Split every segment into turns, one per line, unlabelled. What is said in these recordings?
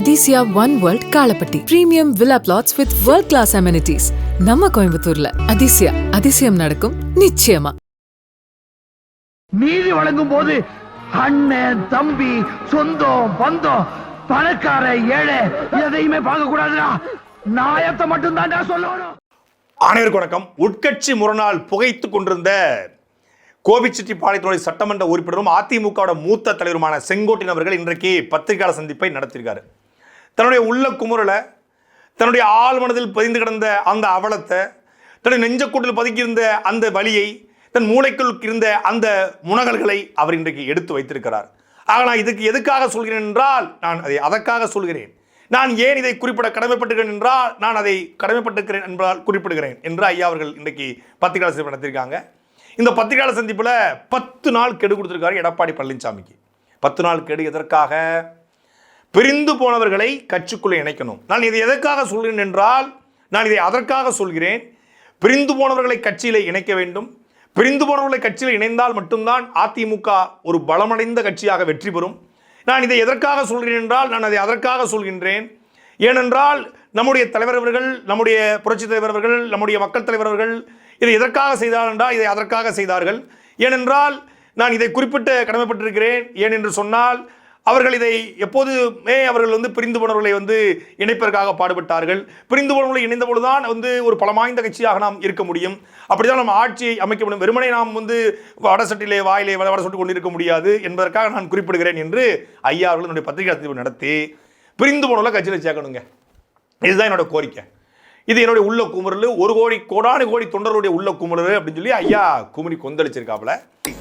Athisaya one world Kalapatti premium villa flats with world class amenities நம்ம கோயம்புத்தூர்ல. அதிசயா அதிசயம் நடக்கும் நிச்சயமா.
நீதி வழங்கும் போது அண்ணன் தம்பி சொந்தம் பந்தம் பணக்கார ஏழை எதையுமே பார்க்க கூடாதுடா நாயத்தை மட்டும் தான்டா சொல்லணும்.
அனைவருக்கும் வணக்கம். உட்கட்சி முரணால் புகைத்து கொண்டிருந்த கோபிச்செட்டிப்பாளையத்தினுடைய சட்டமன்ற உறுப்பினரும் அதிமுகவோட மூத்த தலைவருமான செங்கோட்டையன் அவர்கள் இன்றைக்கு பத்திரிகையாளர் சந்திப்பை நடத்தியிருக்காரு. தன்னுடைய உள்ள குமுறலை தன்னுடைய ஆள் மனதில் பதிந்து கிடந்த அந்த அவலத்தை தன்னுடைய நெஞ்சக்கூட்டில் பதுக்கியிருந்த அந்த வழியை தன் மூளைக்குள் இருந்த அந்த முனகல்களை அவர் இன்றைக்கு எடுத்து வைத்திருக்கிறார். ஆக நான் இதுக்கு எதுக்காக சொல்கிறேன் என்றால் நான் அதை அதற்காக சொல்கிறேன். நான் ஏன் இதை குறிப்பிட கடமைப்பட்டுகிறேன் என்றால் நான் அதை கடமைப்பட்டிருக்கிறேன் என்பதால் குறிப்பிடுகிறேன் என்று ஐயா அவர்கள் இன்றைக்கு பத்திரிகையாளர் சந்திப்பு நடத்தியிருக்காங்க. இந்த பத்திரிகையாளர் சந்திப்பில் பத்து நாள் கெடு கொடுத்துருக்காரு எடப்பாடி பழனிசாமிக்கு பத்து நாள் கெடு எதற்காக? பிரிந்து போனவர்களை கட்சிக்குள்ளே இணைக்கணும். நான் இதை எதற்காக சொல்கிறேன் என்றால் நான் இதை அதற்காக சொல்கிறேன். பிரிந்து போனவர்களை கட்சியில் இணைக்க வேண்டும். பிரிந்து போனவர்களை கட்சியில் இணைந்தால் மட்டும்தான் அதிமுக ஒரு பலமடைந்த கட்சியாக வெற்றி பெறும். நான் இதை எதற்காக சொல்கிறேன் என்றால் நான் அதை அதற்காக சொல்கின்றேன். ஏனென்றால் நம்முடைய தலைவர் அவர்கள் நம்முடைய புரட்சித் தலைவர் அவர்கள் நம்முடைய மக்கள் தலைவர் அவர்கள் இதை எதற்காக செய்தார் என்றால் இதை அதற்காக செய்தார்கள். ஏனென்றால் நான் இதை குறிப்பிட்டு கடமைப்பட்டிருக்கிறேன். ஏன் என்று சொன்னால் அவர்கள் இதை எப்போதுமே அவர்கள் வந்து பிரிந்து போனவர்களை வந்து இணைப்பதற்காக பாடுபட்டார்கள். பிரிந்து போனவர்களை இணைந்த பொழுதுதான் வந்து ஒரு பலமாய்ந்த கட்சியாக நாம் இருக்க முடியும். அப்படிதான் நம்ம ஆட்சியை அமைக்க முடியும். வெறுமனை நாம் வந்து வடசட்டிலே வாயிலே வட வட சுட்டு கொண்டிருக்க முடியாது என்பதற்காக நான் குறிப்பிடுகிறேன் என்று ஐயா அவர்கள் என்னுடைய பத்திரிகை சந்திப்பு நடத்தி பிரிந்து போனவர்களை கட்சியில் சேர்க்கணுங்க. இதுதான் என்னோட கோரிக்கை. இது என்னுடைய உள்ள குமுறல். ஒரு கோடி கோடானு கோடி தொண்டருடைய உள்ள குமுறல் அப்படின்னு சொல்லி ஐயா குமரி கொந்தளிச்சிருக்காப்புல.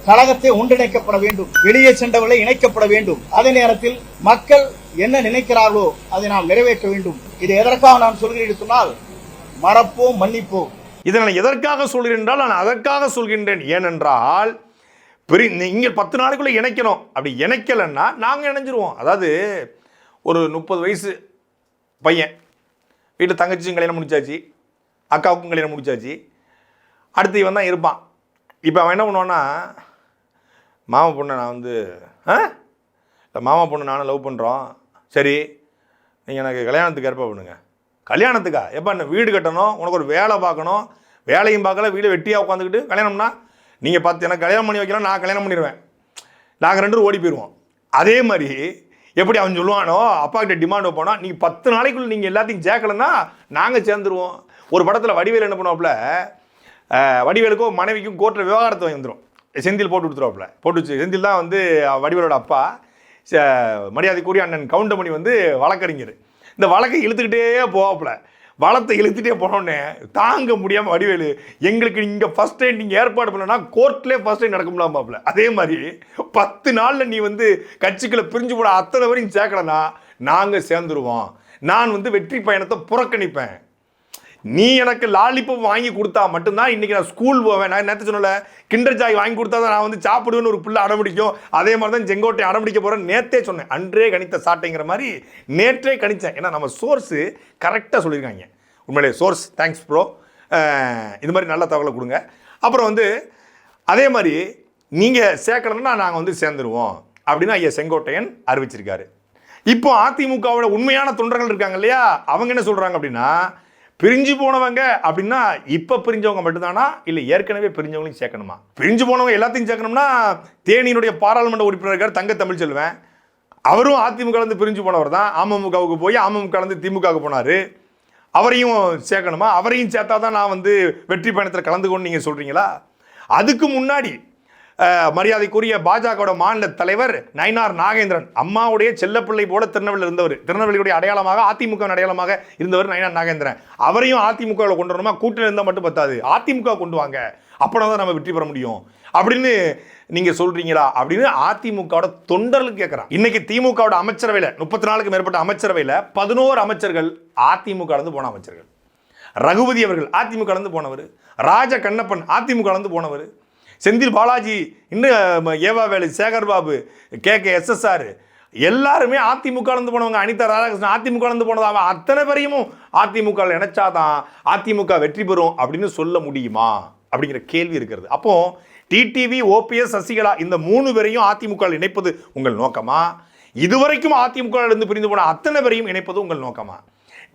கழகத்தை ஒன்றிணைக்கப்பட வேண்டும். வெளியே சென்றவர்களை இணைக்கப்பட வேண்டும். அதே நேரத்தில் மக்கள் என்ன நினைக்கிறார்களோ அதை நாம் நிறைவேற்ற வேண்டும். இது எதற்காக நான் சொல்கிறேன் சொன்னால் மறப்போம் மன்னிப்போம்.
இதை நான் எதற்காக சொல்கிறேன் என்றால் நான் அதற்காக சொல்கின்றேன். ஏனென்றால் பெரிய இங்கே பத்து நாளைக்குள்ள இணைக்கணும். அப்படி இணைக்கலைன்னா நாங்கள் இணைஞ்சிருவோம். அதாவது ஒரு முப்பது வயசு பையன் வீட்டில் தங்கச்சியும் கல்யாணம் முடிச்சாச்சு அக்காவுக்கும் கல்யாணம் முடிச்சாச்சு. அடுத்து இவன் தான் இருப்பான். இப்போ அவன் என்ன பண்ணுவான்னா மாமா பொண்ணை நான் வந்து ஆ? இல்லை மாமா பொண்ணு நானும் லவ் பண்ணுறோம் சரி நீங்கள் எனக்கு கல்யாணத்துக்கு ஏற்பாடு பண்ணுங்க. கல்யாணத்துக்கா? எப்போ என்ன வீடு கட்டணும்? உனக்கு ஒரு வேலை பார்க்கணும். வேலையும் பார்க்கல வீடு வெட்டியாக உட்காந்துக்கிட்டு கல்யாணம்னா நீங்கள் பார்த்து எனக்கு கல்யாணம் பண்ணி வைக்கலாம் நான் கல்யாணம் பண்ணிடுவேன். நாங்கள் ரெண்டு ஓடி போயிடுவோம் அதே மாதிரி எப்படி அவன் சொல்லுவானோ அப்பா கிட்ட டிமாண்ட் வைப்போனா நீங்கள் பத்து நாளைக்குள்ள நீங்கள் எல்லாத்தையும் சேர்க்கலன்னா நாங்கள் சேர்ந்துருவோம். ஒரு படத்தில் வடிவேல் என்ன பண்ணுவாப்புல வடிவேலுக்கும் மனைவிக்கும் கோர்ட்டில் விவகாரத்தை வந்துடும் செந்தில் போட்டு கொடுத்துருவாப்புல. போட்டு வச்சு செந்தில் தான் வந்து வடிவேலோட அப்பா. ச- மரியாதைக்குரிய அண்ணன் கவுண்டமணி வந்து வழக்கறிஞர். இந்த வழக்கை இழுத்துக்கிட்டே போவாப்புல. வளத்தை இழுத்துட்டே போனோடனே தாங்க முடியாமல் வடிவேலு எங்களுக்கு நீங்கள் ஃபர்ஸ்ட் டைம் நீங்கள் ஏற்பாடு பண்ணனா கோர்ட்லேயே ஃபர்ஸ்ட் டைம் நடக்க முடியாமாப்ல அதே மாதிரி பத்து நாளில் நீ வந்து கட்சிக்குள்ளே பிரிஞ்சு போட அத்தனை வரையும் சேர்க்கலனா நாங்கள் சேர்ந்துருவோம். நான் வந்து வெற்றி பயணத்தை புறக்கணிப்பேன். நீ எனக்கு லாலிபப் வாங்கி கொடுத்தா மட்டும்தான் இன்னைக்கு நான் ஸ்கூல் போவேன். நான் நேற்று சொன்னல கிண்டர் ஜாய் வாங்கி கொடுத்தா தான் நான் வந்து சாப்பிடுவேன்னு ஒரு பிள்ளை அடம்பிடிக்கும். அதே மாதிரி தான் செங்கோட்டை அடம்பிடிக்க போகிறேன் நேத்தே சொன்னேன். அன்றே கணித்த சாட்டைங்கிற மாதிரி நேற்றே கணித்தேன் ஏன்னா நம்ம சோர்ஸு கரெக்டாக சொல்லியிருக்காங்க. உண்மையிலே சோர்ஸ் தேங்க்ஸ் ப்ரோ இது மாதிரி நல்ல தகவலை கொடுங்க. அப்புறம் வந்து அதே மாதிரி நீங்கள் சேர்க்கணும்னா நாங்கள் வந்து சேர்ந்துருவோம் அப்படின்னு ஐயா செங்கோட்டையன் அறிவிச்சிருக்காரு. இப்போ அதிமுகவோட உண்மையான தொண்டர்கள் இருக்காங்க இல்லையா? அவங்க என்ன சொல்கிறாங்க அப்படின்னா பிரிஞ்சு போனவங்க அப்படின்னா இப்போ பிரிஞ்சவங்க மட்டும்தானா? இல்லை ஏற்கனவே பிரிஞ்சவங்களையும் சேர்க்கணுமா? பிரிஞ்சு போனவங்க எல்லாத்தையும் சேர்க்கணும்னா தேனியினுடைய பாராளுமன்ற உறுப்பினர் இருக்கார் தங்க தமிழ் செல்வேன். அவரும் அதிமுக இருந்து பிரிஞ்சு போனவர் தான். அமமுகவுக்கு போய் அமமுக இருந்து திமுகவுக்கு போனார். அவரையும் சேர்க்கணுமா? அவரையும் சேர்த்தா தான் நான் வந்து வெற்றி பயணத்தில் கலந்துக்கணும்னு நீங்கள் சொல்கிறீங்களா அதுக்கு முன்னாடி மரியாதைக்குரிய பாஜகவோட மாநில தலைவர் நயினார் நாகேந்திரன். அம்மாவுடைய செல்லப்பிள்ளை போல திருநெல்வேலியில் இருந்தவர். திருநெல்வேலியுடைய அடையாளமாக அதிமுக அடையாளமாக இருந்தவர் நயனார் நாகேந்திரன். அவரையும் அதிமுகவில் கொண்டு வரணுமா? கூட்டில் இருந்தால் மட்டும் பத்தாது. அதிமுக கொண்டு வாங்க. அப்படின்னா தான் நம்ம வெற்றி பெற முடியும். அப்படின்னு நீங்கள் சொல்கிறீங்களா அப்படின்னு அதிமுகவோட தொண்டர்கள் கேட்குறான் இன்னைக்கு திமுகவோட அமைச்சரவையில் முப்பத்தி நாலுக்கு மேற்பட்ட அமைச்சரவையில் பதினோரு அமைச்சர்கள் அதிமுகலேருந்து போன அமைச்சர்கள். ரகுபதி அவர்கள் அதிமுக போனவர். ராஜ கண்ணப்பன் அதிமுகலேருந்து போனவர். செந்தில் பாலாஜி இன்னும் ஏவா Velu Sekar Babu K K SSR எல்லாருமே அதிமுக வந்து போனவங்க அனிதா ராதாகிருஷ்ணன் அதிமுக வந்து போனதாவ அத்தனை பேரையும் அதிமுக நினைச்சாதான் இணைச்சாதான் அதிமுக வெற்றி பெறும் அப்படின்னு சொல்ல முடியுமா? அப்படிங்கிற கேள்வி இருக்கிறது. அப்போ டிடிவி ஓபிஎஸ் சசிகலா இந்த மூணு பேரையும் அதிமுக இணைப்பது உங்கள் நோக்கமா? இதுவரைக்கும் அதிமுக இருந்து பிரிந்து போன அத்தனை பேரையும் இணைப்பது உங்கள் நோக்கமா?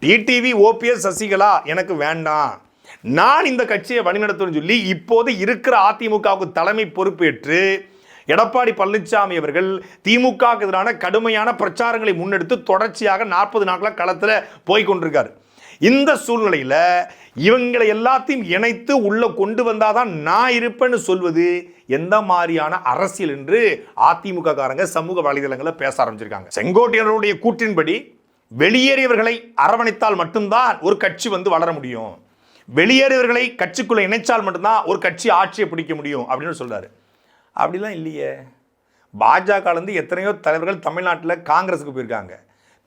டிடிவி ஓபிஎஸ் சசிகலா எனக்கு வேண்டாம். நான் இந்த கட்சியை வழிநடத்துன்னு சொல்லி இப்போது இருக்கிற அதிமுகவுக்கு தலைமை பொறுப்பேற்று எடப்பாடி பழனிசாமி அவர்கள் திமுகவுக்கு எதிரான கடுமையான பிரச்சாரங்களை முன்னெடுத்து தொடர்ச்சியாக நாற்பது நாட்களாக களத்தில் போய்கொண்டிருக்காரு இந்த சூழ்நிலையில் இவங்களை எல்லாத்தையும் இணைத்து உள்ள கொண்டு வந்தாதான் நான் இருப்பேன்னு சொல்வது எந்த மாதிரியான அரசியல் என்று அதிமுக காரங்க சமூக வலைதளங்களில் பேச ஆரம்பிச்சிருக்காங்க. செங்கோட்டையனுடைய கூற்றின்படி வெளியேறியவர்களை அரவணைத்தால் மட்டும்தான் ஒரு கட்சி வந்து வளர முடியும். வெளியேறியவர்களை கட்சிக்குள்ளே இணைச்சால் மட்டும்தான் ஒரு கட்சி ஆட்சியை பிடிக்க முடியும் அப்படின்னு சொல்கிறாரு அப்படிலாம் இல்லையே. பாஜகலேருந்து எத்தனையோ தலைவர்கள் தமிழ்நாட்டில் காங்கிரஸுக்கு போயிருக்காங்க.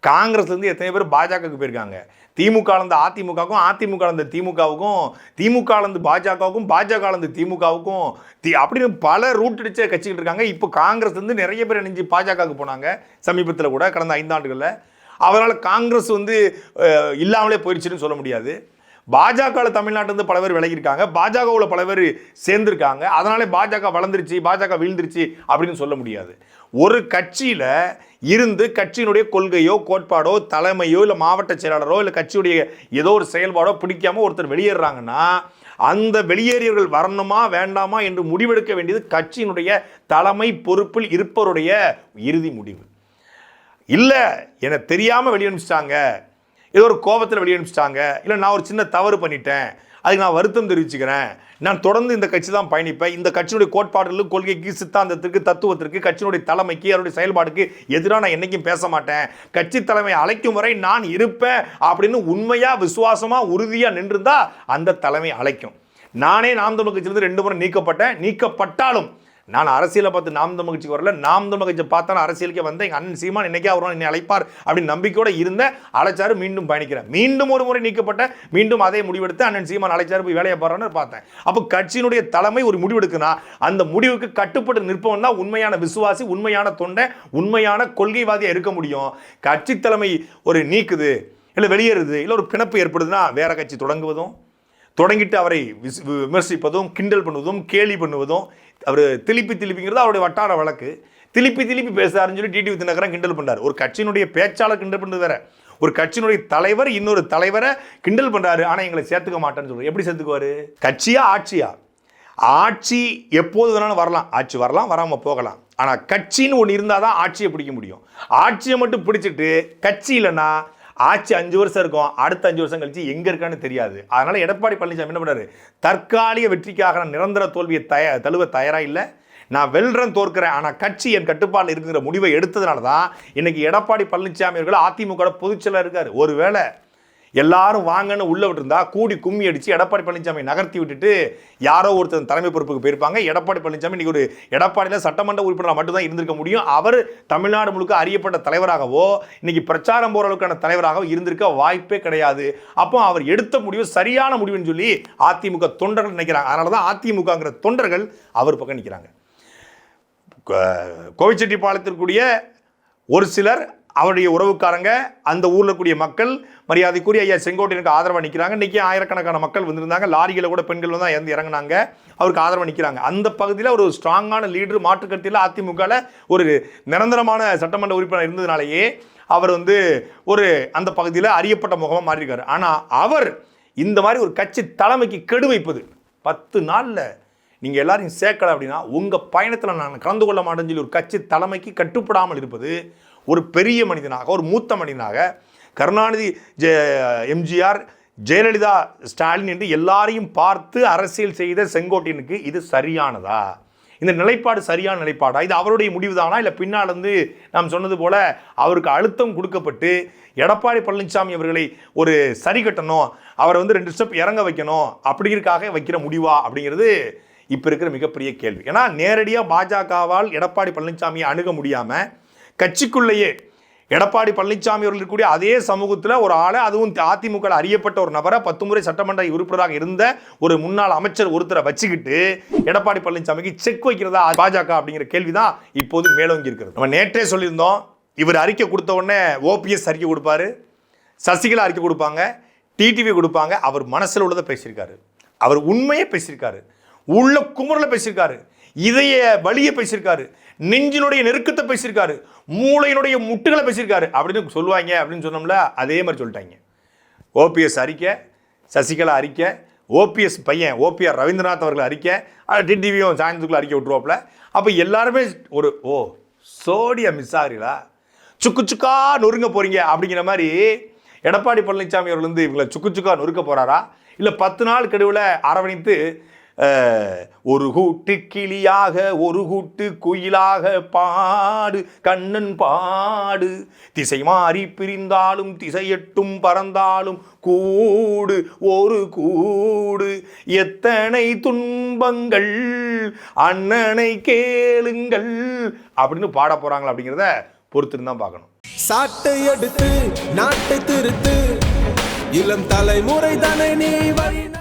காங்கிரஸ்லேருந்து எத்தனை பேர் பாஜகவுக்கு போயிருக்காங்க. திமுகலேருந்து அதிமுகவுக்கும் அதிமுகலேருந்து திமுகவுக்கும் திமுகலேருந்து பாஜகவுக்கும் பாஜகலேருந்து திமுகவுக்கும் தி அப்படின்னு பல ரூட் அடித்த கட்சிகள் இருக்காங்க. இப்போ காங்கிரஸ்லேருந்து நிறைய பேர் இணைஞ்சு பாஜகவுக்கு போனாங்க. சமீபத்தில் கூட கடந்த ஐந்தாண்டுகளில். அவரால் காங்கிரஸ் வந்து இல்லாமலே போயிடுச்சுன்னு சொல்ல முடியாது. பாஜகவில் தமிழ்நாட்டிலிருந்து பல பேர் விலகியிருக்காங்க. பாஜகவில் பல பேர் சேர்ந்துருக்காங்க. அதனாலே பாஜக வளர்ந்துருச்சு பாஜக வீழ்ந்துருச்சு அப்படின்னு சொல்ல முடியாது. ஒரு கட்சியில் இருந்து கட்சியினுடைய கொள்கையோ கோட்பாடோ தலைமையோ இல்லை மாவட்ட செயலாளரோ இல்லை கட்சியுடைய ஏதோ ஒரு செயல்பாடோ பிடிக்காம ஒருத்தர் வெளியேறாங்கன்னா அந்த வெளியேறியவர்கள் வரணுமா வேண்டாமா என்று முடிவெடுக்க வேண்டியது கட்சியினுடைய தலைமை பொறுப்பில் இருப்பவருடைய இறுதி முடிவு. இல்லை என தெரியாமல் வெளியனுப்பிச்சிட்டாங்க ஏதோ ஒரு கோபத்தில் வெளியே அனுப்பிச்சிட்டாங்க. இல்லை நான் ஒரு சின்ன தவறு பண்ணிட்டேன். அதுக்கு நான் வருத்தம் தெரிவிச்சுக்கிறேன். நான் தொடர்ந்து இந்த கட்சி தான் பயணிப்பேன். இந்த கட்சியுடைய கோட்பாடுகளுக்கு கொள்கைக்கு சித்தாந்தத்திற்கு தத்துவத்திற்கு கட்சியினுடைய தலைமைக்கு அவருடைய செயல்பாடுக்கு எதிராக நான் என்றைக்கும் பேச மாட்டேன். கட்சி தலைமை அழைக்கும் வரை நான் இருப்பேன் அப்படின்னு உண்மையாக விசுவாசமாக உறுதியாக நின்றுந்தா அந்த தலைமை அழைக்கும். நானே நாம் தமிழ் கட்சியிலிருந்து ரெண்டு முறை நீக்கப்பட்டேன். நீக்கப்பட்டாலும் நான் அரசியலை பார்த்து நாம் தமிழ் கட்சிக்கு வரல நாம் தமிழ் கட்சி பார்த்தா அரசியலுக்கே வந்தேன். எங்கள் அண்ணன் சீமான் இன்னைக்கே அவரும் என்னை அழைப்பார் அப்படின்னு நம்பிக்கையோடு இருந்தேன். அழைச்சாரு மீண்டும் பயணிக்கிறேன். மீண்டும் ஒரு முறை நீக்கப்பட்ட மீண்டும் அதே முடிவெடுத்து அண்ணன் சீமான் அழைச்சாரு போய் வேலையை பாருன்னு பார்த்தேன். அப்போ கட்சியினுடைய தலைமை ஒரு முடிவெடுக்குன்னா அந்த முடிவுக்கு கட்டுப்பட்டு நிற்பவன் தான் உண்மையான விசுவாசி உண்மையான தொண்டை உண்மையான கொள்கைவாதியாக இருக்க முடியும். கட்சி தலைமை ஒரு நீக்குது இல்லை வெளியேறுது இல்லை ஒரு பிணப்பு ஏற்படுதுன்னா வேற கட்சி தொடங்குவதும் தொடங்கிட்டு அவரை விஸ்- வி- விமர்சிப்பதும் கிண்டல் பண்ணுவதும் கேலி பண்ணுவதும் அவர் திருப்பி திருப்பிங்கிறது அவருடைய வட்டார வழக்கு. திருப்பி திருப்பி பேசுறாருன்னு சொல்லி டிடி தினகரன் கிண்டல் பண்ணார் ஒரு கட்சியினுடைய பேச்சாளர் கிண்டல் பண்ணுறது வேற. ஒரு கட்சியினுடைய தலைவர் இன்னொரு தலைவரை கிண்டல் பண்ணுறாரு ஆனால் எங்களை சேர்த்துக்க மாட்டேன்னு சொல்கிறார் எப்படி சேர்த்துக்குவாரு? கட்சியா ஆட்சியா? ஆட்சி எப்போது வேணாலும் வரலாம். ஆட்சி வரலாம் வராமல் போகலாம். ஆனால் கட்சின்னு ஒன்று இருந்தால் தான் ஆட்சியை பிடிக்க முடியும். ஆட்சியை மட்டும் பிடிச்சிட்டு கட்சி இல்லைன்னா ஆட்சி அஞ்சு வருஷம் இருக்கும். அடுத்த அஞ்சு வருஷம் கழிச்சு எங்கே இருக்கான்னு தெரியாது. அதனால் எடப்பாடி பழனிசாமி என்ன பண்ணாரு தற்காலிக வெற்றிக்காக நான் நிரந்தர தோல்வியை தய தழுவ தயாராக இல்லை. நான் வெல்றன் தோற்கிறேன். ஆனால் கட்சி என் கட்டுப்பாட்டில் இருக்குங்கிற முடிவை எடுத்ததுனால தான் இன்னைக்கு எடப்பாடி பழனிசாமி அவர்கள் அதிமுக பொதுச்செயலாக இருக்கார். ஒருவேளை எல்லாரும் வாங்கன்னு உள்ள விட்டுருந்தா கூடி கும்மி அடித்து எடப்பாடி பழனிசாமி நகர்த்தி விட்டுட்டு யாரோ ஒருத்தர் தலைமை பொறுப்புக்கு போயிருப்பாங்க. எடப்பாடி பழனிசாமி இன்றைக்கி ஒரு எடப்பாடியில் சட்டமன்ற உறுப்பினராக மட்டும்தான் இருந்திருக்க முடியும். அவர் தமிழ்நாடு முழுக்க அறியப்பட்ட தலைவராகவோ இன்னைக்கு பிரச்சாரம் போகிற அளவுக்கான தலைவராகவோ இருந்திருக்க வாய்ப்பே கிடையாது. அப்போ அவர் எடுத்த முடிவு சரியான முடிவுன்னு சொல்லி அதிமுக தொண்டர்கள் நினைக்கிறாங்க. அதனால தான் அதிமுகங்கிற தொண்டர்கள் அவர் பக்கம் நிற்கிறாங்க கோவிச்செட்டிப்பாளையத்திற்குரிய ஒரு சிலர் அவருடைய உறவுக்காரங்க அந்த ஊரில் கூடிய மக்கள் மரியாதைக்குரிய ஐயா செங்கோட்டையனுக்கு ஆதரவாக நிற்கிறாங்க இன்றைக்கி ஆயிரக்கணக்கான மக்கள் வந்திருந்தாங்க. லாரியில் கூட பெண்கள் தான் இறந்து இறங்கினாங்க. அவருக்கு ஆதரவாக நிற்கிறாங்க அந்த பகுதியில் ஒரு ஸ்ட்ராங்கான லீடர் மாற்றுக்கட்சியில் அதிமுகவில் ஒரு நிரந்தரமான சட்டமன்ற உறுப்பினர் இருந்ததுனாலேயே அவர் வந்து ஒரு அந்த பகுதியில் அறியப்பட்ட முகமாக மாறியிருக்காரு. ஆனால் அவர் இந்த மாதிரி ஒரு கட்சி தலைமைக்கு கெடு வைப்பது பத்து நாளில் நீங்கள் எல்லாரையும் சேர்க்கலை அப்படின்னா உங்கள் பயணத்தில் நான் கலந்து கொள்ள மாட்டேன்னு சொல்லி ஒரு கட்சி தலைமைக்கு கட்டுப்படாமல் இருப்பது ஒரு பெரிய மனிதனாக ஒரு மூத்த மனிதனாக கருணாநிதி ஜெ எம்ஜிஆர் ஜெயலலிதா ஸ்டாலின் என்று எல்லாரையும் பார்த்து அரசியல் செய்த செங்கோட்டையனுக்கு இது சரியானதா? இந்த நிலைப்பாடு சரியான நிலைப்பாடா? இது அவருடைய முடிவுதானா? இல்லை பின்னால் வந்து நாம் சொன்னது போல அவருக்கு அழுத்தம் கொடுக்கப்பட்டு எடப்பாடி பழனிசாமி அவர்களை ஒரு சரி கட்டணும் அவரை வந்து ரெண்டு ஸ்டெப் இறங்க வைக்கணும் அப்படிங்கிறதுக்காக வைக்கிற முடிவா? அப்படிங்கிறது இப்போ இருக்கிற மிகப்பெரிய கேள்வி. ஏன்னா நேரடியாக பாஜகவால் எடப்பாடி பழனிசாமியை அணுக முடியாமல் கட்சிக்குள்ளேயே. எடப்பாடி பழனிசாமி அவர்கள் இருக்கக்கூடிய அதே சமூகத்தில் ஒரு ஆளை அதுவும் அதிமுக அறியப்பட்ட ஒரு நபரை பத்து முறை சட்டமன்ற உறுப்பினராக இருந்த ஒரு முன்னாள் அமைச்சர் ஒருத்தரை வச்சுக்கிட்டு எடப்பாடி பழனிசாமிக்கு செக் வைக்கிறதா பாஜக அப்படிங்கிற கேள்விதான் இப்போது மேலோங்கி இருக்கிறது. நம்ம நேற்றே சொல்லியிருந்தோம் இவர் அறிக்கை கொடுத்த உடனே ஓபிஎஸ் அறிக்கை கொடுப்பாரு சசிகலா அறிக்கை கொடுப்பாங்க டிடிவி கொடுப்பாங்க அவர் மனசில் உள்ளதை பேசியிருக்காரு. அவர் உண்மையை பேசியிருக்காரு. உள்ள குமுறில் பேசியிருக்காரு. இதய வழியை பேசியிருக்காரு. நெஞ்சினுடைய நெருக்கத்தை பேசியிருக்காரு. மூளையினுடைய முட்டுகளை பேசியிருக்காரு. அப்படின்னு சொல்லுவாங்க அப்படின்னு சொன்னோம்ல அதே மாதிரி சொல்லிட்டாங்க. ஓபிஎஸ் அறிக்கை சசிகலா அறிக்கை ஓபிஎஸ் பையன் ஓபிஆர் ரவீந்திரநாத் அவர்கள் அறிக்கை டிடிவியும் சாயந்தரத்துக்குள்ள அறிக்கை விட்டுருவாப்புல. அப்போ எல்லாருமே ஒரு ஓ சோடியா மிஸ் ஆகிறீங்களா? சுக்கு சுக்கா நொறுங்க போகிறீங்க அப்படிங்கிற மாதிரி எடப்பாடி பழனிசாமி அவர்கள் வந்து இவங்களை சுக்கு சுக்கா நொறுக்க போகிறாரா இல்லை பத்து நாள் கெடுவில் அரவணைத்து ஒரு கூட்டு கிளியாக ஒரு கூட்டு குயிலாக பாடு கண்ணன் பாடு. திசை மாறி பிரிந்தாலும் திசையெட்டும் பறந்தாலும் கூடு ஒரு கூடு. எத்தனை துன்பங்கள் அண்ணனை கேளுங்கள். அப்படின்னு பாட போறாங்களா அப்படிங்கிறத பொறுத்துன்னு தான் பார்க்கணும்.
சாட்டை எடுத்து நாட்டை திருத்து. இளம் தலைமுறை தானே நீ